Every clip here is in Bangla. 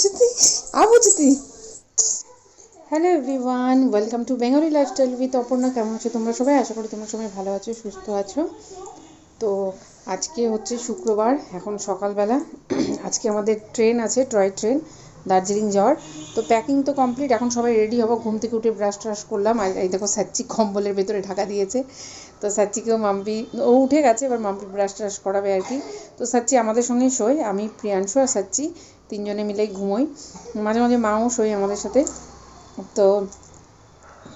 আবুচিতি আবুচিতি hello everyone welcome to Bengali lifestyle with Aparna কেমন আছো তোমরা সবাই? আশা করি তোমরা সবাই ভালো আছো, সুস্থ আছো। তো আজকে হচ্ছে শুক্রবার, এখন সকালবেলা। আজকে আমাদের ট্রেন আছে টয় ট্রেন, দার্জিলিং যাওয়ার। তো প্যাকিং তো কমপ্লিট, এখন সবাই রেডি হব। ঘুম থেকে উঠে ব্রাশ ট্রাশ করলাম। আর এই দেখো সাচ্চি কম্বলের ভেতরে ঢাকা দিয়েছে। তো সাচ্চিকেও মাম্পি, ও উঠে গেছে, এবার মাম্পি ব্রাশ ট্রাশ করাবে আর কি। তো সাচ্চি আমাদের সঙ্গে শোয়, আমি প্রিয়াংশু আর সাচ্চি তিনজনে মিলেই ঘুমোই। মাঝে মাঝে মাও শোয় আমাদের সাথে। তো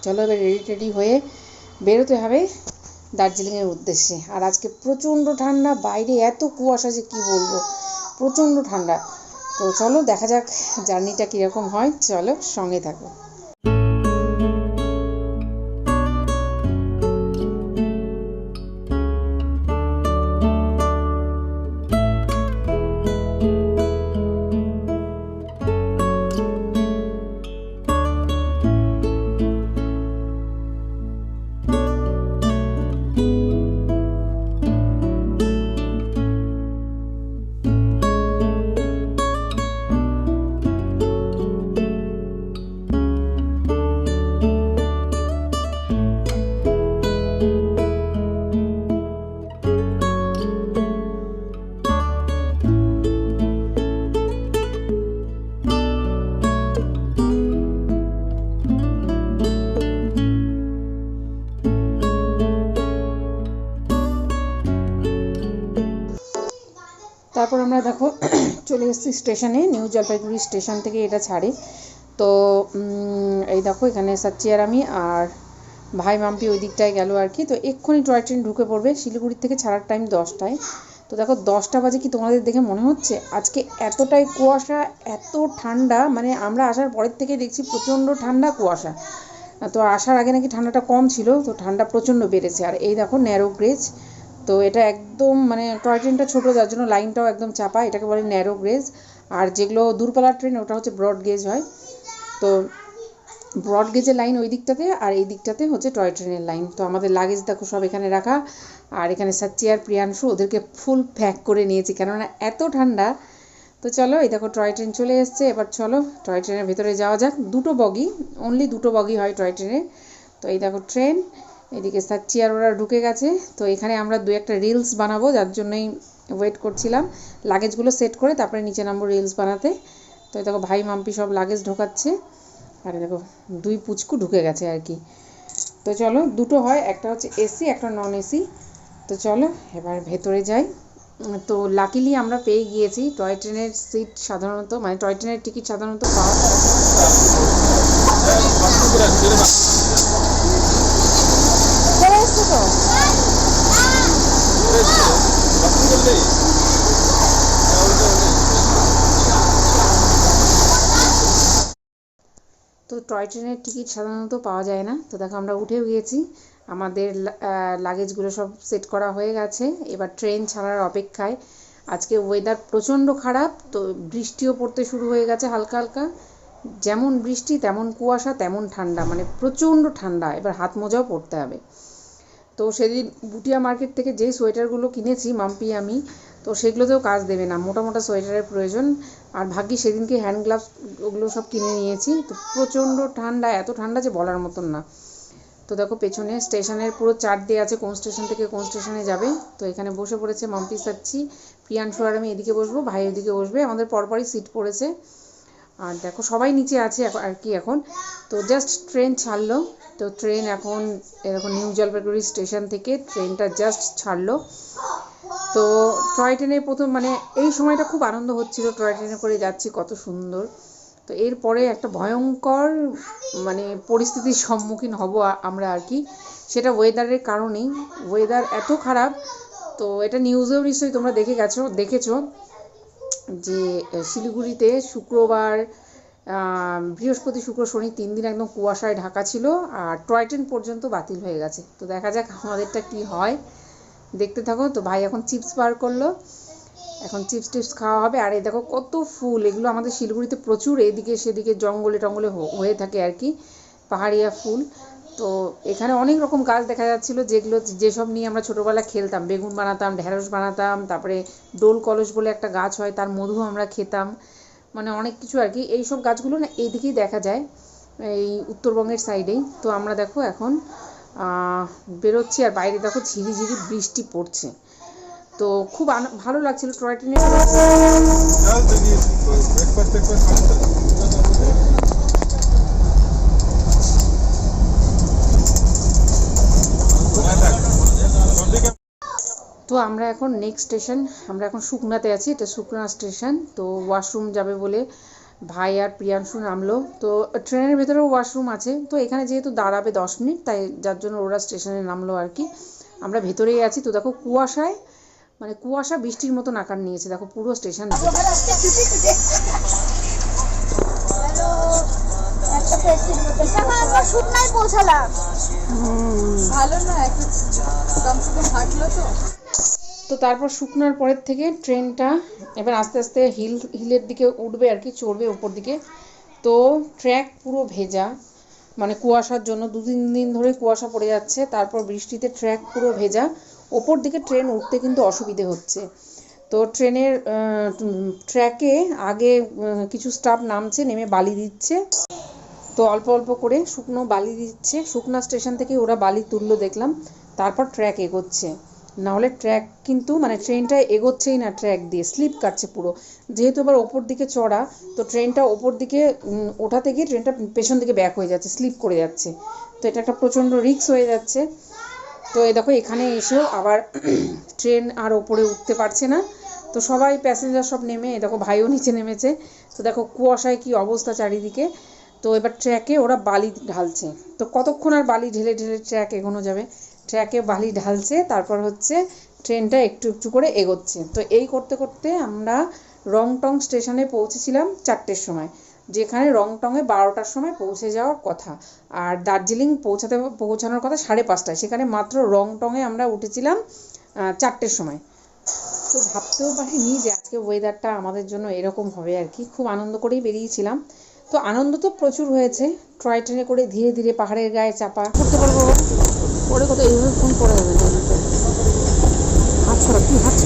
চলো এবার রেডি টেডি হয়ে বেরোতে হবে দার্জিলিংয়ের উদ্দেশ্যে। আর আজকে প্রচণ্ড ঠান্ডা, বাইরে এত কুয়াশা যে কী বলব? প্রচণ্ড ঠান্ডা। তো চলো দেখা যাক জার্নিটা কীরকম হয়। চলো সঙ্গে থাকো। স্টেশনে, নিউ জলপাইগুড়ি স্টেশন থেকে এটা ছাড়ে। তো এই দেখো এখানে সাচ্চি আর আমি আর ভাই মাম্পি ওই দিকটায় গেল আর কি। তো এক্ষুনি টয় ট্রেন ঢুকে পড়বে শিলিগুড়ি থেকে ছাড়ার টাইম দশটায়। তো দেখো দশটা বাজে কি তোমাদের দেখে মনে হচ্ছে? আজকে এতটাই কুয়াশা, এত ঠান্ডা মানে আমরা আসার পরের থেকে দেখছি প্রচণ্ড ঠান্ডা কুয়াশা। তো আসার আগে নাকি ঠান্ডাটা কম ছিল, তো ঠান্ডা প্রচণ্ড বেড়েছে। আর এই দেখো ন্যারো গ্রেজ তো এটা একদম মানে টয় ট্রেনটা ছোটো, যার জন্য লাইনটাও একদম চাপা, এটাকে বলে ন্যারো গ্রেজ আর যেগুলো দূরপাল্লার ট্রেন ওটা হচ্ছে ব্রড গেজ হয়। তো ব্রড গেজের লাইন ওই দিকটাতে, আর এই দিকটাতে হচ্ছে টয় ট্রেনের লাইন তো আমাদের লাগেজ দেখো সব এখানে রাখা। আর এখানে সাচ্চি আর প্রিয়াংশু ওদেরকে ফুল প্যাক করে নিয়েছি, কেননা এত ঠান্ডা। তো চলো, এই দেখো টয় ট্রেন চলে এসছে। এবার চলো টয় ট্রেনের ভেতরে যাওয়া যাক। দুটো বগি অনলি দুটো বগি হয় টয় ট্রেনে তো এই দেখো ট্রেন এদিকে সাচ্চি আর ওরা ঢুকে গেছে। তো এখানে আমরা দু একটা রিলস বানাবো, যার জন্যই ওয়েট করছিলাম। লাগেজগুলো সেট করে তারপরে নিচে নামবো রিলস বানাতে। তো দেখো ভাই, মাম্পি সব লাগেজ ঢোকাচ্ছে। আর দেখো, দুই পুচকু ঢুকে গেছে আর কি। তো চলো, দুটো হয়, একটা হচ্ছে এসি একটা নন এসি তো চলো, এবার ভেতরে যাই। তো লাকিলি আমরা পেয়ে গিয়েছি টয় ট্রেনের সিট সাধারণত মানে টয় ট্রেনের টিকিট সাধারণত পাওয়া যায়। তো টয় ট্রেনের টিকিট সাধারণত পাওয়া যায় না। তো দেখো আমরা উঠেও গিয়েছি। আমাদের লাগেজগুলো সব সেট করা হয়ে গেছে। এবার ট্রেন ছাড়ার অপেক্ষায় আজকে ওয়েদার প্রচণ্ড খারাপ, তো বৃষ্টিও পড়তে শুরু হয়ে গেছে হালকা হালকা। যেমন বৃষ্টি, তেমন কুয়াশা, তেমন ঠান্ডা মানে প্রচণ্ড ঠান্ডা। এবার হাত মোজাও পরতে হবে। তো সেদিন বুটিয়া মার্কেট থেকে যেই সোয়েটারগুলো কিনেছি, মাম্পি আমি, তো সেগুলোতেও কাজ দেবে না। মোটা মোটা সোয়েটারের প্রয়োজন। আর ভাগ্যি সেদিনকে হ্যান্ড গ্লাভস ওগুলো সব কিনে নিয়েছি। তো প্রচণ্ড ঠান্ডা, এত ঠান্ডা যে বলার মতন না। তো দেখো পেছনে স্টেশনের পুরো চার্ট দেওয়া আছে, কোন স্টেশন থেকে কোন স্টেশনে যাবে। তো এখানে বসে পড়েছে মাম্পি সাচ্ছি প্রিয়াংশু আর আমি এদিকে বসবো, ভাই ওদিকে বসবে। আমাদের পরপরই সিট পড়েছে। আর দেখো সবাই নিচে আছে আর কি এখন। তো জাস্ট ট্রেন ছাড়লো। তো ট্রেন এখন এরকম নিউ জলপাইগুড়ি স্টেশন থেকে ট্রেনটা জাস্ট ছাড়লো। তো টয় ট্রেনে প্রথম মানে এই সময়টা খুব আনন্দ হচ্ছিল টয় ট্রেনে করে যাচ্ছি, কত সুন্দর। তো এরপরে একটা ভয়ঙ্কর মানে পরিস্থিতির সম্মুখীন হব আমরা আর কি। সেটা ওয়েদারের কারণেই। ওয়েদার এত খারাপ, তো এটা নিউজেও নিশ্চয়ই তোমরা দেখে গেছো, দেখেছ যে শিলিগুড়িতে শুক্রবার বৃহস্পতি, শুক্র, শনি তিন দিন একদম কুয়াশায় ঢাকা ছিল আর টয় ট্রেন পর্যন্ত বাতিল হয়ে গেছে। তো দেখা যাক আমাদেরটা কি হয়। দেখতে থাকো, তো ভাই এখন চিপস বার করল। এখন চিপস টিপস খাওয়া হবে। আর এই দেখো কত ফুল, এগুলো আমাদের শিলিগুড়িতে প্রচুর, এদিকে সেদিকে জঙ্গলে টঙ্গলে হয়ে থাকে আর কি, পাহাড়িয়া ফুল। তো এখানে অনেক রকম গাছ দেখা যাচ্ছিল, যেগুলো যেসব নিয়ে আমরা ছোটোবেলায় খেলতাম। বেগুন বানাতাম ঢ্যাঁড়স বানাতাম, তারপরে ডোল কলস বলে একটা গাছ হয়, তার মধু আমরা খেতাম। মানে অনেক কিছু আর কি। এই সব গাছগুলো না এইদিকেই দেখা যায়, এই উত্তরবঙ্গের সাইডেই তো আমরা দেখো এখন বেরোচ্ছি আর বাইরে দেখো ঝিরি ঝিরি বৃষ্টি পড়ছে। তো খুব ভালো লাগছিল টয় ট্রেনে করে। Ya dedi breakfast breakfast খাচ্ছে কোথায় থাক সব দিকে তো আমরা এখন নেক্সট স্টেশন আমরা এখন শুকনাতে আছি এটা শুকনা স্টেশন তো ওয়াশরুম যাবে বলে ভাই আর প্রিয়াংশু নামলো। তো ট্রেনের ভেতরেও ওয়াশরুম আছে তো এখানে যেহেতু দাঁড়াবে দশ মিনিট তাই যার জন্য ওরা স্টেশনে নামলো আর কি। আমরা ভেতরেই আছি তো দেখো কুয়াশায় মানে কুয়াশা বৃষ্টির মতো আকার নিয়েছে দেখো পুরো স্টেশন আমরা পৌঁছালাম। ভালো না একটু কমসে কম হাঁটলো তো। তো তারপর শুকনার পরের থেকে ট্রেনটা এবার আস্তে আস্তে হিল, হিলের দিকে উঠবে আর কি, চড়বে উপর দিকে। তো ট্র্যাক পুরো ভেজা মানে কুয়াশার জন্য দু তিন দিন ধরে কুয়াশা পড়ে যাচ্ছে, তারপর বৃষ্টিতে ট্র্যাক পুরো ভেজা। ওপর দিকে ট্রেন উঠতে কিন্তু অসুবিধে হচ্ছে। তো ট্রেনের ট্র্যাকে আগে কিছু স্টাফ নামছে, নেমে বালি দিচ্ছে। তো অল্প অল্প করে শুকনো বালি দিচ্ছে। শুকনা স্টেশন থেকে ওরা বালি তুললো দেখলাম। তারপর ট্র্যাক এগোচ্ছে। নাহলে ট্র্যাক কিন্তু মানে ট্রেনটা এগোচ্ছেই না ট্র্যাক দিয়ে, স্লিপ কাটছে পুরো। যেহেতু এবার ওপর দিকে চড়া, তো ট্রেনটা ওপর দিকে ওঠাতে গিয়ে ট্রেনটা পেছন দিকে ব্যাক হয়ে যাচ্ছে, স্লিপ করে যাচ্ছে। তো এটা একটা প্রচণ্ড রিস্ক হয়ে যাচ্ছে। তো এই দেখো, এখানে এসেও আবার ট্রেন আর ওপরে উঠতে পারছে না। তো সবাই প্যাসেঞ্জার সব নেমে দেখো ভাইও নিচে নেমেছে। তো দেখো কুয়াশায় কি অবস্থা চারিদিকে। তো এবার ট্র্যাকে ওরা বালি ঢালছে। তো কতক্ষণ আর বালি ঢেলে ঢেলে ট্র্যাক এগোনো যাবে? ট্র্যাকে বালি ঢালছে, তারপর হচ্ছে ট্রেনটা একটু একটু করে এগোচ্ছে। তো এই করতে করতে আমরা রংটং স্টেশনে পৌঁছেছিলাম চারটের সময়, যেখানে রংটংয়ে বারোটার সময় পৌঁছে যাওয়ার কথা। আর দার্জিলিং পৌঁছাতে, পৌঁছানোর কথা সাড়ে পাঁচটায়, সেখানে মাত্র রংটংয়ে আমরা উঠেছিলাম চারটের সময়। তো ভাবতেও পারিনি যে আজকে ওয়েদারটা আমাদের জন্য এরকম হবে আর কি। খুব আনন্দ করেই বেরিয়েছিলাম। তো আনন্দ তো প্রচুর হয়েছে। টয় ট্রেনে করে ধীরে ধীরে পাহাড়ের গায়ে চাপা করতে পারব। পরে কত এইভাবে ফোন করে দেবে হাত ছড়া কি হাত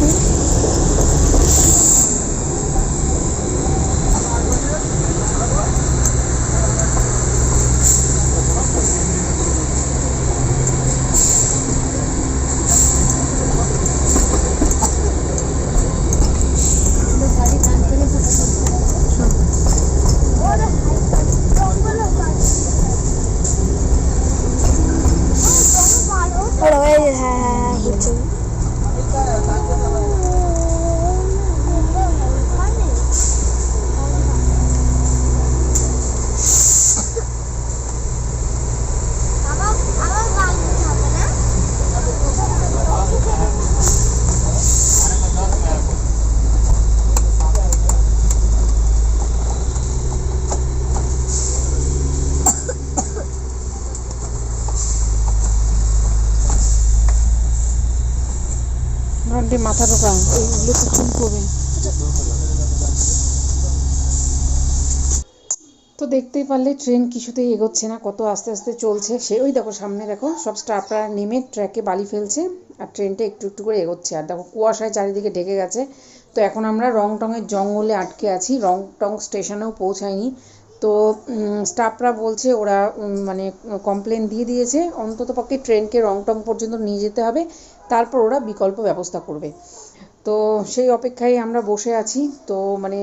ওরা ওই যে হ্যাঁ হ্যাঁ হ্যাঁ বুঝছ আমার আমার গান হবে না ঘন্টে মাথা ঢোকা ওইগুলো তো ফোন করবে তো দেখতেই পারলে ট্রেন কিছুতেই এগোচ্ছে না, কত আস্তে আস্তে চলছে। সে ওই দেখো সামনে দেখো, সব স্টাফরা নেমে ট্র্যাকে বালি ফেলছে আর ট্রেনটা একটু একটু করে এগোচ্ছে। আর দেখো কুয়াশায় চারিদিকে ঢেকে গেছে। তো এখন আমরা রংটংয়ের জঙ্গলে আটকে আছি, রংটং স্টেশনেও পৌঁছায়নি। তো স্টাফরা বলছে ওরা মানে কমপ্লেন দিয়ে দিয়েছে, অন্তত পক্ষে ট্রেনকে রংটং পর্যন্ত নিয়ে যেতে হবে, তারপর ওরা বিকল্প ব্যবস্থা করবে। তো সেই অপেক্ষায় আমরা বসে আছি। তো মানে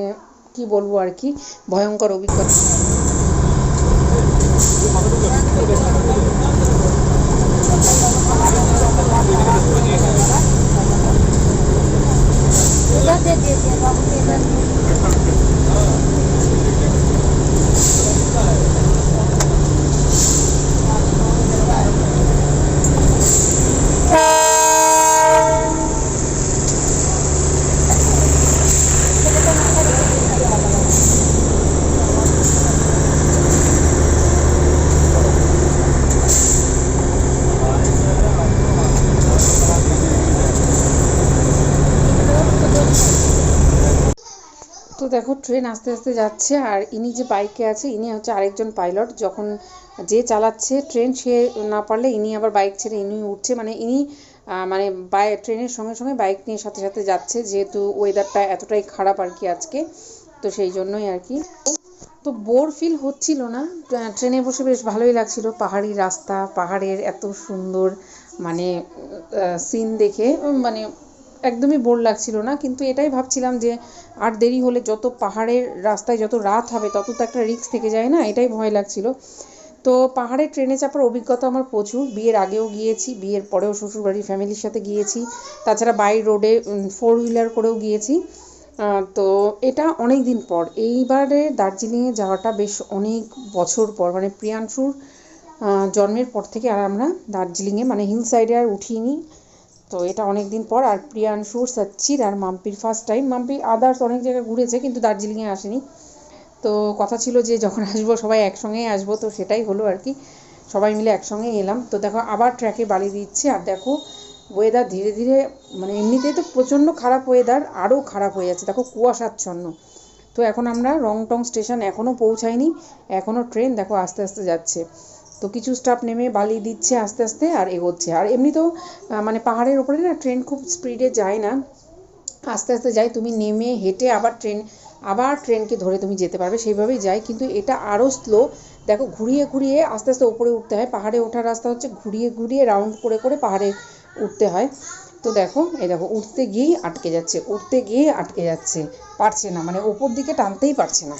কি বলব আর কি, ভয়ঙ্কর অভিজ্ঞতা। এবার দিয়ে দিয়ে দিয়ে বাবু এবার দেখো ট্রেন আস্তে আস্তে যাচ্ছে আর ইনি যে বাইকে আছে, ইনি হচ্ছে আরেকজন পাইলট যখন যে চালাচ্ছে ট্রেন সে না পারলে ইনি আবার বাইক ছেড়ে ইনি উঠছে। মানে ইনি মানে বাই ট্রেনের সঙ্গে সঙ্গে বাইক নিয়ে সাথে সাথে যাচ্ছে। যেহেতু ওয়েদারটা এতটাই খারাপ আর কি আজকে, তো সেই জন্যই আর কি। তো বোর ফিল হচ্ছিল না। ট্রেনে বসে বেশ ভালোই লাগছিল। পাহাড়ি রাস্তা, পাহাড়ের এত সুন্দর মানে সিন দেখে মানে একদমই বোর লাগছিল না, কিন্তু এটাই ভাবছিলাম যে আর দেরি হলে যত পাহাড়ের রাস্তায় যত রাত হবে, তত তো একটা রিস্ক থেকে যায় না, এটাই ভয় লাগছিল। তো পাহাড়ে ট্রেনে চাপার অভিজ্ঞতা আমার প্রচুর, বিয়ের আগেও গিয়েছি, বিয়ের পরেও শ্বশুরবাড়ির ফ্যামিলির সাথে গিয়েছি, তাছাড়া বাই রোডে ফোর হুইলার করেও গিয়েছি। তো এটা অনেক দিন পর, এইবারে দার্জিলিংয়ে যাওয়াটা বেশ অনেক বছর পর মানে প্রিয়াংশুর জন্মের পর থেকে আর আমরা দার্জিলিংয়ে মানে হিল সাইডে আর উঠিনি। তো এটা অনেক দিন পর আর প্রিয়াংশুর সচ্চির আর মাম্পির ফার্স্ট টাইম মাম্পি আদার্স অনেক জায়গায় ঘুরেছে, কিন্তু দার্জিলিংয়ে আসেনি। তো কথা ছিল যে যখন আসব, সবাই একসঙ্গেই আসব, তো সেটাই হলো আর কি। সবাই মিলে একসঙ্গেই এলাম। তো দেখো, আবার ট্র্যাকে বালি দিচ্ছে। আর দেখো ওয়েদার ধীরে ধীরে মানে এমনিতেই তো প্রচণ্ড খারাপ ওয়েদার আরও খারাপ হয়ে যাচ্ছে। দেখো, কুয়াশাচ্ছন্ন। তো এখন আমরা রংটং স্টেশন এখনও পৌঁছাইনি এখনও ট্রেন দেখো, আস্তে আস্তে যাচ্ছে। তো কিছু স্টাফ নেমে বালি দিচ্ছে আস্তে আস্তে আর এগোচ্ছে। আর এমনিতেও মানে পাহাড়ের ওপরে না ট্রেন খুব স্পিডে যায় না। আস্তে আস্তে যায়, তুমি নেমে হেঁটে আবার ট্রেন আবার ট্রেনকে ধরে তুমি যেতে পারবে, সেইভাবেই যায়। কিন্তু এটা আরও স্লো দেখো, ঘুরিয়ে ঘুরিয়ে আস্তে আস্তে ওপরে উঠতে হয়। পাহাড়ে ওঠার রাস্তা হচ্ছে ঘুরিয়ে ঘুরিয়ে রাউন্ড করে করে পাহাড়ে উঠতে হয়। তো দেখো, এই দেখো, উঠতে গিয়েই আটকে যাচ্ছে, উঠতে গিয়ে আটকে যাচ্ছে। পারছে না মানে ওপর দিকে টানতেই পারছে না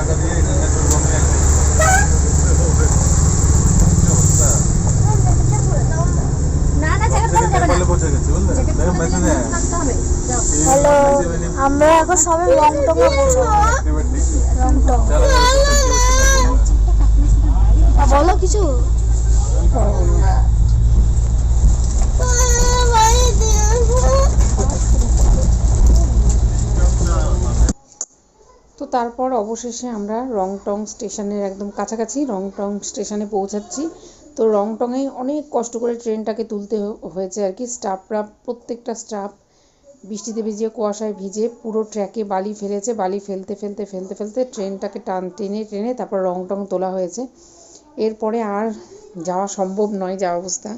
টাকা দিয়ে ইন্টারন্যাশনাল রুমে না না জ্যাকেট পরা যাবে না নেপালে পৌঁছে গেছি বুঝলে দেখো মেসেজে থাকতে হবে হ্যালো আমরা এখন রংটং। বলো কিছু। তো তারপর অবশেষে আমরা রংটং স্টেশনের একদম কাছাকাছি রংটং স্টেশনে পৌঁছাচ্ছি। তো রং টঙেই অনেক কষ্ট করে ট্রেনটাকে তুলতে হয়েছে আর কি। স্টাফরা, প্রত্যেকটা স্টাফ বৃষ্টিতে ভিজিয়ে, কুয়াশায় ভিজে পুরো ট্র্যাকে বালি ফেলেছে। বালি ফেলতে ফেলতে ফেলতে ফেলতে ট্রেনটাকে টান, টেনে টেনে তারপর রং টং তোলা হয়েছে। এরপরে আর যাওয়া সম্ভব নয় যা অবস্থা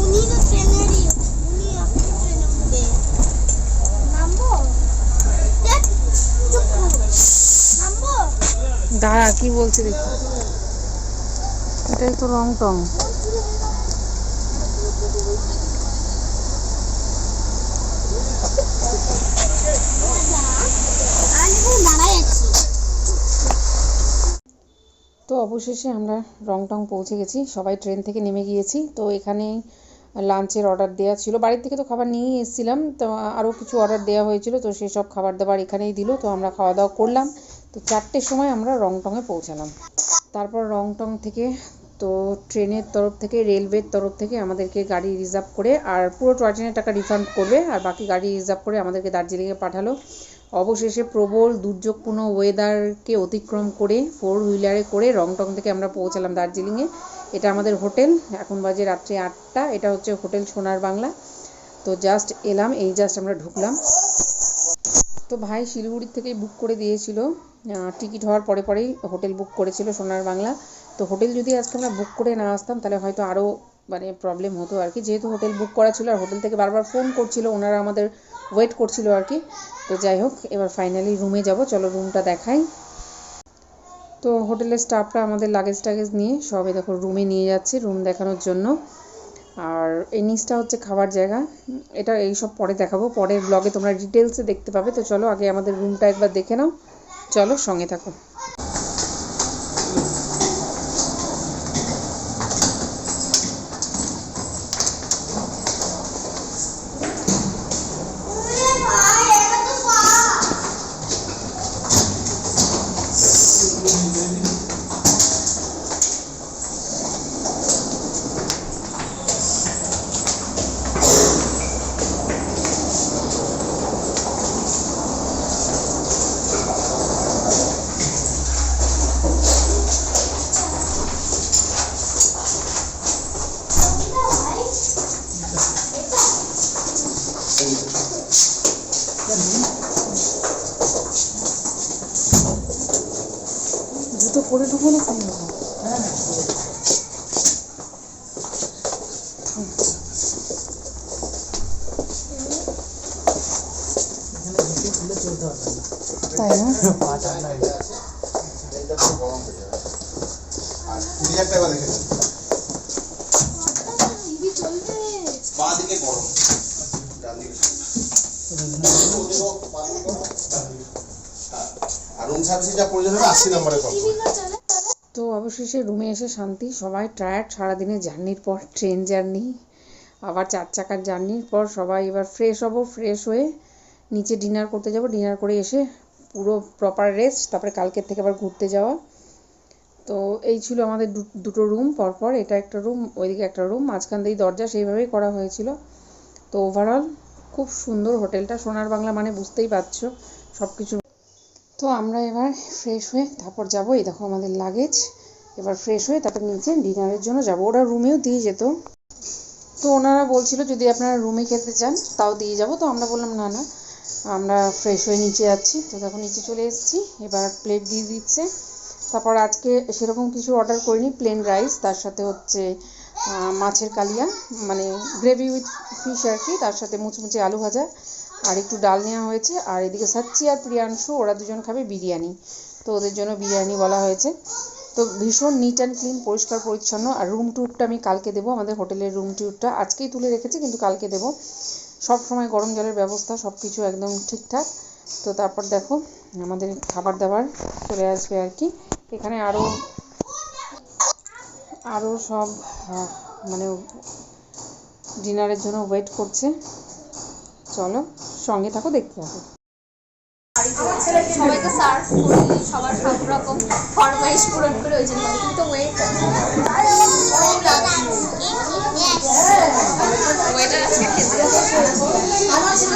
উনি তো ট্রেনেরই উনি এখন ট্রেনে উঠবে নামবো দেখ, চুপ করো। নামবো দাঁড়া, কি বলছে দেখি। এটাই তো দাঁড়াই আছি তো অবশেষে আমরা রং টং পৌঁছে গেছি। সবাই ট্রেন থেকে নেমে গিয়েছি। তো এখানে লাঞ্চের অর্ডার দেওয়া ছিল। বাড়ির থেকে তো খাবার নিয়েই এসেছিলাম। তো আরও কিছু অর্ডার দেওয়া হয়েছিল। তো সেসব খাবার দাবার এখানেই দিল। তো আমরা খাওয়া দাওয়া করলাম। তো চারটের সময় আমরা রংটংয়ে পৌঁছালাম। তারপর রংটং থেকে তো ট্রেনের তরফ থেকে, রেলওয়ের তরফ থেকে আমাদেরকে গাড়ি রিজার্ভ করে আর পুরো টয় ট্রেনের টাকা রিফান্ড করবে আর বাকি গাড়ি রিজার্ভ করে আমাদেরকে দার্জিলিংয়ে পাঠালো। অবশেষে প্রবল, দুর্যোগপূর্ণ ওয়েদারকে অতিক্রম করে ফোর হুইলারে করে রংটং থেকে আমরা পৌঁছালাম দার্জিলিংয়ে। এটা আমাদের হোটেল। এখন বাজে রাত্রি আটটা। এটা হচ্ছে হোটেল সোনার বাংলা তো জাস্ট এলাম, এই জাস্ট আমরা ঢুকলাম। তো ভাই শিলিগুড়ির থেকেই বুক করে দিয়েছিল। টিকিট হওয়ার পরে পরেই হোটেল বুক করেছিল সোনার বাংলা। তো হোটেল যদি আজকে আমরা বুক করে না আসতাম, তাহলে হয়তো আরও মানে প্রবলেম হতো আর কি। যেহেতু হোটেল বুক করা ছিল আর হোটেল থেকে বারবার ফোন করছিল, ওনারা আমাদের ওয়েট করছিল আর কি। তো যাই হোক, এবার ফাইনালি রুমে যাব। চলো রুমটা দেখাই। তো হোটেলের স্টাফরা আমাদের লাগেজ টাগেজ নিয়ে সবে দেখো রুমে নিয়ে যাচ্ছে রুম দেখানোর জন্য। আর এই নিচটা হচ্ছে খাবার জায়গা। এটা এই সব পরে দেখাবো। পরের ব্লগে তোমরা ডিটেলসে দেখতে পাবে। তো চলো আগে আমাদের রুমটা একবার দেখে নাও। চলো সঙ্গে থাকো জুতো পরে ঢুকো না কেন তাই না আর রুম সার্ভিসে যা প্রয়োজন হবে আশি নম্বরে তো অবশেষে রুমে এসে শান্তি, সবাই টায়ার্ড সারাদিনের জার্নির পর ট্রেন জার্নি আবার চার চাকার জার্নির পর সবাই এবার ফ্রেশ হব ফ্রেশ হয়ে নিচে ডিনার করতে যাব ডিনার করে এসে পুরো প্রপার রেস্ট তারপরে কালকের থেকে আবার ঘুরতে যাওয়া। তো এই ছিল আমাদের দুটো রুম পরপর, এটা একটা রুম ওইদিকে একটা রুম মাঝখান দিয়ে দরজা সেইভাবেই করা হয়েছিল। তো ওভারঅল খুব সুন্দর হোটেলটা, সোনার বাংলা মানে বুঝতেই পারছ সব কিছু তো আমরা এবার ফ্রেশ হয়ে তারপর যাব, এই দেখো আমাদের লাগেজ এবার ফ্রেশ হয়ে তারপর নিচে ডিনারের জন্য যাব। ওরা রুমেও দিয়ে যেত। তো ওনারা বলছিল যদি আপনারা রুমে খেতে চান, তাও দিয়ে যাব। তো আমরা বললাম, না না। আমরা ফ্রেশ হয়ে নিচে যাচ্ছি। তো দেখো, নিচে চলে এসেছি। এবার প্লেট দিয়ে দিচ্ছে। তারপর আজকে সেরকম কিছু অর্ডার করিনি প্লেন রাইস তার সাথে হচ্ছে মাছের কালিয়া মানে গ্রেভি উইথ ফিশ আর কি, তার সাথে মুচমুচে আলু ভাজা আর একটু ডাল নেওয়া হয়েছে। আর এদিকে সাচ্চি আর প্রিয়াংশু, ওরা দুজন খাবে বিরিয়ানি। তো ওদের জন্য বিরিয়ানি বলা হয়েছে। তো ভীষণ নিট অ্যান্ড ক্লিন পরিষ্কার, পরিচ্ছন্ন। আর রুম ট্যুরটা আমি কালকে দেবো। আমাদের হোটেলের রুম ট্যুরটা আজকেই তুলে রেখেছি, কিন্তু কালকে দেবো। সব সময় গরম জলের ব্যবস্থা সব কিছু একদম ঠিকঠাক। তো তারপর দেখো আমাদের খাবার দাবার চলে আসবে আর কি। এখানে আরও আরও সব মানে ডিনারের জন্য ওয়েট করছে। চলো সঙ্গে থাকো দেখতে থাকো। সবাইকে সার্ভ করি সবার সব রকম ফরমাইশ পূরণ করে ওই জন্য। কিন্তু ওয়েট ওয়েটার আজকে খেতে আমাকে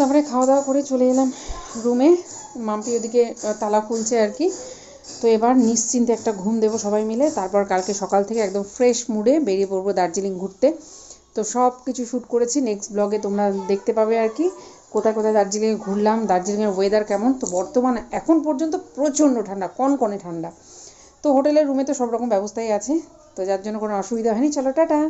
তারপরে খাওয়া দাওয়া করে চলে এলাম রুমে। মাম্পি ওদিকে তালা খুলছে আর কি। তো এবার নিশ্চিন্তে একটা ঘুম দেবো সবাই মিলে। তারপর কালকে সকাল থেকে একদম ফ্রেশ মুডে বেরিয়ে পড়ব দার্জিলিং ঘুরতে। তো সব কিছু শ্যুট করেছি নেক্সট ব্লগে তোমরা দেখতে পাবে আর কি। কোথায় কোথায় দার্জিলিংয়ে ঘুরলাম, দার্জিলিংয়ের ওয়েদার কেমন। তো বর্তমানে, এখন পর্যন্ত প্রচণ্ড ঠান্ডা, কনকনে ঠান্ডা। তো হোটেলের রুমে তো সব রকম ব্যবস্থাই আছে। তো যার জন্য কোনো অসুবিধা হয়নি। চলো, টাটা!